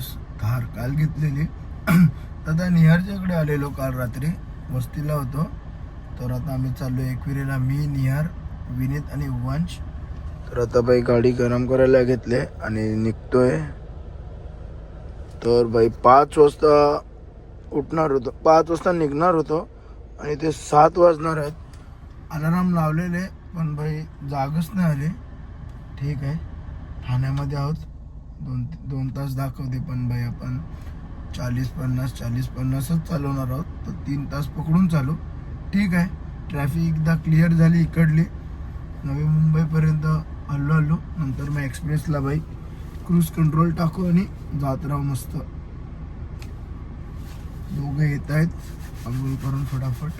दिवस थार काल घेतलेली. तर निहारच्याकडे आलेलो काल रात्री. वस्तीला होतो. तर आता आम्ही चाललो एकविरेला. मी निहार विनीत आणि वंश. तर आता बाई गाडी गरम करायला घेतले आणि निघतोय. तर बाई पाच वाजता उठणार होतो. पाच वाजता निघणार होतो. आणि ते सात वाजणार आहेत. अलाराम लावलेले पण बाई जागच नाही आले. ठीक आहे. ठाण्यामध्ये आहोत. दोन दोन तास दाखवते पण बाई आपण चाळीस पन्नास चाळीस पन्नासच चालवणार आहोत. तर तीन तास पकडून चालू. ठीक आहे. ट्रॅफिक एकदा क्लिअर झाली इकडली. नवी मुंबईपर्यंत हल्लो हल्लो. नंतर मग एक्सप्रेसला बाई. क्रूज कंट्रोल टाकू आणि जात राहू मस्त. दोघं येत आहेत. आंघोळ करून फटाफट.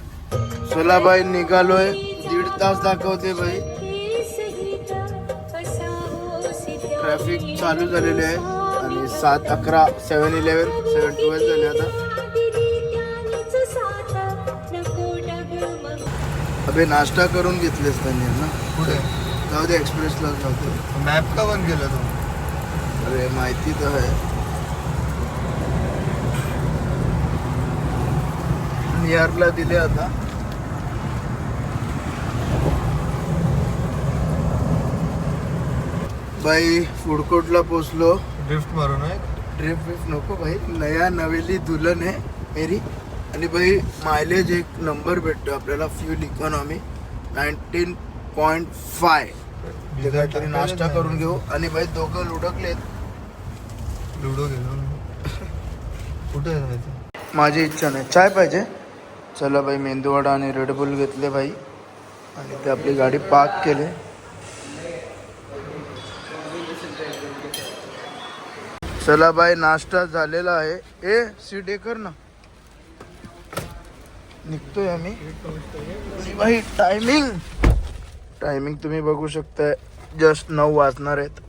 चला बाई निघालोय. दीड तास दाखवते बाई. ट्रॅफिक चालू झालेले आहे. आणि सात अकरा सेवन इलेवन सेवन ट्वेल्व झाले आता. अबे नाश्ता करून घेतलेस त्यांनी ना? कुठे? जाऊ दे एक्सप्रेसला जातो मॅप का बंद केला तू? अरे माहिती तर आहे. निहारला दिले आता. बाई फूड कोर्टला पोचलो. ड्रिफ्ट मारून आहे. ट्रिप विप नको भाई नया नवेली दुल्हन है मेरी. आणि भाई मायलेज एक नंबर भेटतो आपल्याला fuel economy nineteen point five काहीतरी नाश्ता करून घेऊ. आणि भाई दोघं लुडकलेत. लुडो गेलो कुठे माझी इच्छा नाही. चाय पाहिजे. चला भाई मेंदूवडा आणि रेडबुल घेतले भाई आणि ते आपली गाडी पार्क केले. चला बाई नाश्ता झालेला आहे. ए सीट हे कर ना. निघतोय आम्ही. भाई टायमिंग टायमिंग तुम्ही बघू शकताय. जस्ट नऊ वाजणार आहेत.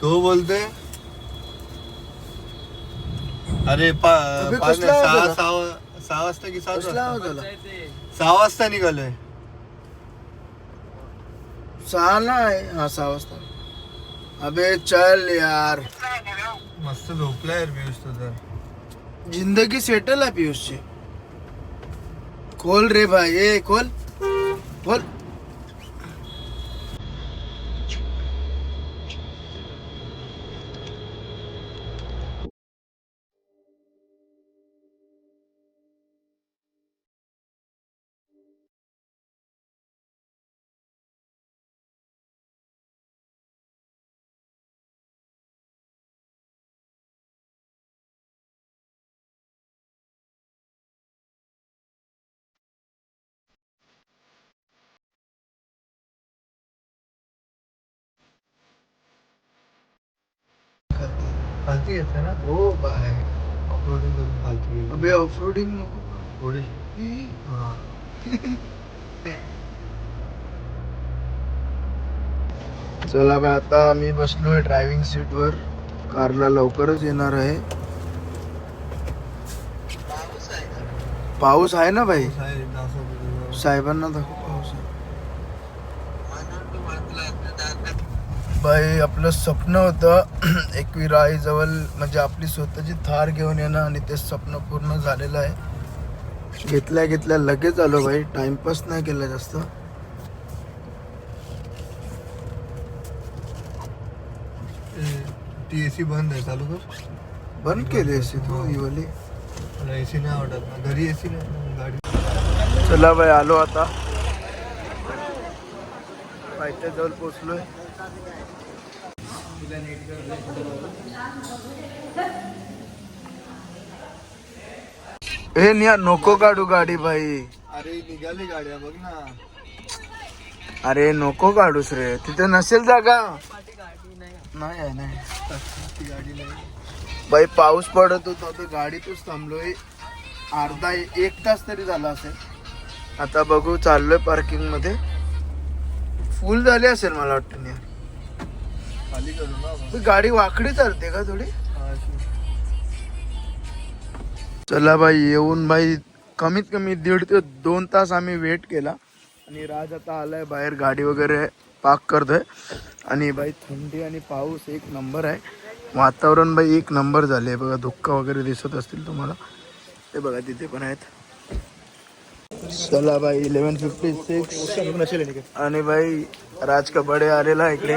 तो बोलते अरे पा पाच नाही, सहा? सहा सहा वाजता की सात कसला आवाज वाजता आला सहा वाजता निघालोय. सहा नाही हा सहा वाजता. अबे चल यार. मस्त झोपलाय यार पियुष तो तर जिंदगी सेटल आहे पियुषची. खोल रे भाई ए खोल. खोल. फालती येते ना हो बाय ऑफरोडिंग करून फालती गेली. अबे ऑफरोडिंग नको. थोडी हा. चला बा आता आम्ही बसलोय ड्रायव्हिंग सीटवर कारला लवकरच येणार आहे. पाऊस आहे ना भाई? आहे. साहेबांना दाखव पाऊस आहे. बाई आपलं स्वप्न होतं एकविरा जवळ म्हणजे आपली स्वतःची थार घेऊन येणं आणि ते स्वप्न पूर्ण झालेलं आहे. घेतल्या घेतल्या लगेच आलो भाई टाइमपास नाही केला जास्त. ती एसी बंद आहे चालू कर. बंद केली असे तू ही वाली. मला एसी नाही आवडत ना घरी एसी नाही गाडी. चला बाई आलो आता. बाईच्या जवळ पोचलोय. हे निया नको काढू गाडी बाई. अरे निघाली गाड्या बघ ना. अरे नको काढूस रे. तिथे नसेल जागा. नाही आहे नाही. ती गाडी नाही. बाई पाऊस पडत होता तर गाडीतच थांबलोय. अर्धा एक तास तरी झाला असेल. आता बघू चाललोय पार्किंगमध्ये. फुल झाली असेल मला वाटतं निया. खाली करू ना आपण. ही गाडी वाकडी चालते का थोडी? हा, अशी. चला बाई येऊन बाई कमीत कमी दीड ते दोन तास आम्ही वेट केला. आणि राज आता आलाय बाहेर गाडी वगैरे पार्क करतोय. आणि बाई थंडी आणि पाऊस एक नंबर आहे. वातावरण बाई एक नंबर झाले बघा धुक्का वगैरे दिसत असतील तुम्हाला. ते बघा तिथे पण आहेत. चला बाई इलेवन फिफ्टी सिक्स आणि बाई राज कबाडे आलेला आहे इकडे.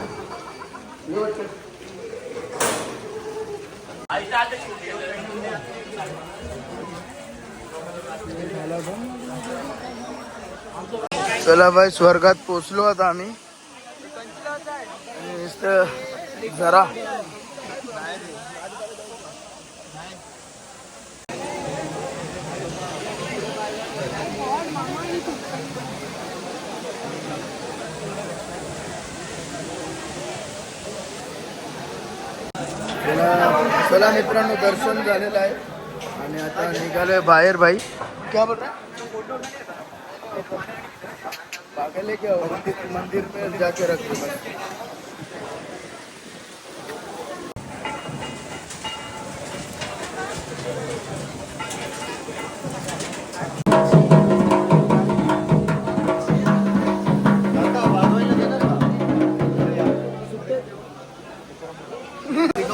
चला भाई स्वर्गात पोचलो आता आम्ही. नुसतं जरा चला मित्रांनो दर्शन झालेलं आहे. आणि आता निघालोय बाहेर भाई. क्या बोल रहा है? क्या मंदिर मंदिर में जाके रखते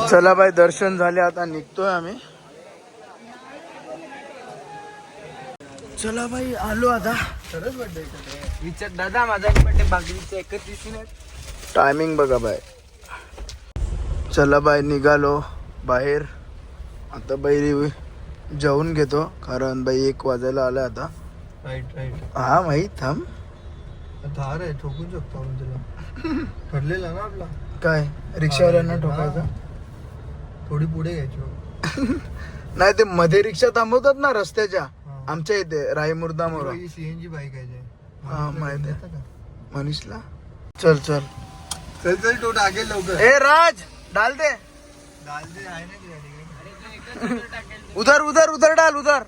चला बाई दर्शन झाले आता निघतोय आम्ही. चला बाई आलो आता. विचार दादा माझा बर्थडे बाकीचे एकत्रीस टायमिंग बघा बाय चला बाय निघालो बाहेर. आता बाई जेवून घेतो कारण बाई एक वाजायला आलं आता. राईट राईट हा माहीत थांब. धार आहे ठोकून शकतो आपण तुला. ठरलेला ना आपला. काय? रिक्षावाल्यांना ठोकायचं? थोडी पुढे घ्यायची. नाही ते मध्ये रिक्षा थांबवतात ना रस्त्याच्या. आमच्या इथे रायमुर्दा मोरा ही सीएनजी बाईक आहे. हा, माहीत? मनीषला? चल चल. चल चल तो टाकेल लवकर. ए राज डाल दे. डाल दे आहे ना उधर उधर उधर डाल उधर.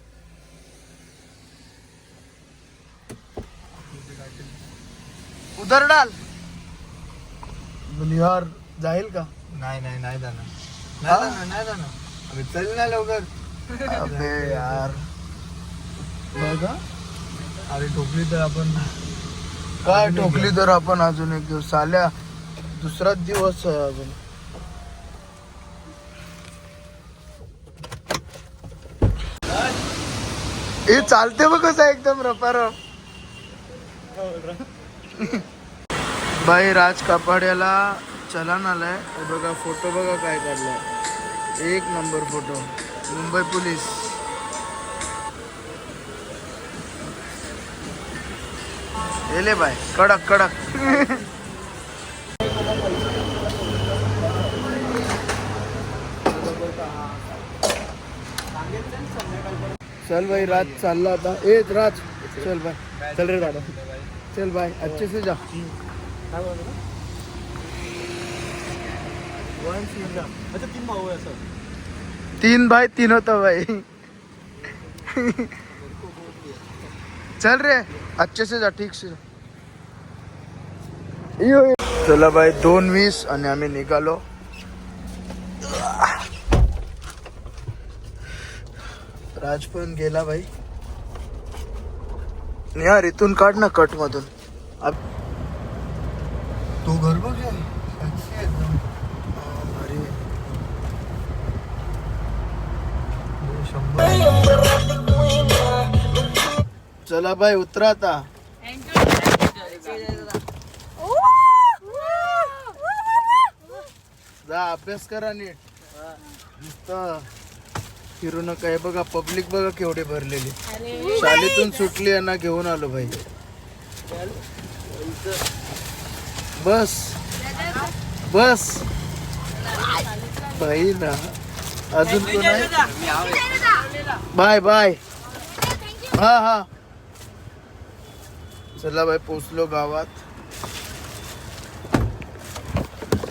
उधर डाल. यार जाईल का? नाही नाही नाही जाणार. हा? नाही जाणार नाही जाणार. अरे चल ना लवकर. अबे यार. बघा अरे ठोकली तर आपण काय ठोकली तर आपण अजून एक दिवस आल्या. दुसराच दिवस आहे अजून. हे चालते बघ कसं एकदम रपारप बाई राज कापाड्याला चलन आलाय बघा फोटो बघा काय काढलाय. एक नंबर फोटो. मुंबई पोलीस. एले बाय कडक कडक. चल भाई राज चालला आता. ए राज. चल बाय. चल रे दादा. चल बाय. अच्छे से जा. तीन भाई तीन होता भाई. चल रे अच्छे से जा ठीक से जा. चला भाई दोन वीस आणि आम्ही निघालो. राज पण गेला भाई. यार इथून काढ ना कट मधून तू घर चला बाई उतरा आता. जा अभ्यास करा नीट. नुसतं फिरू नका. हे बघा पब्लिक बघा केवढे भरलेली. शाळेतून सुटली यांना घेऊन आलो भाई बस. बस. भाई ना. अजून कोण आहे? Bye bye. हा हा. चला बाय पोचलो गावात.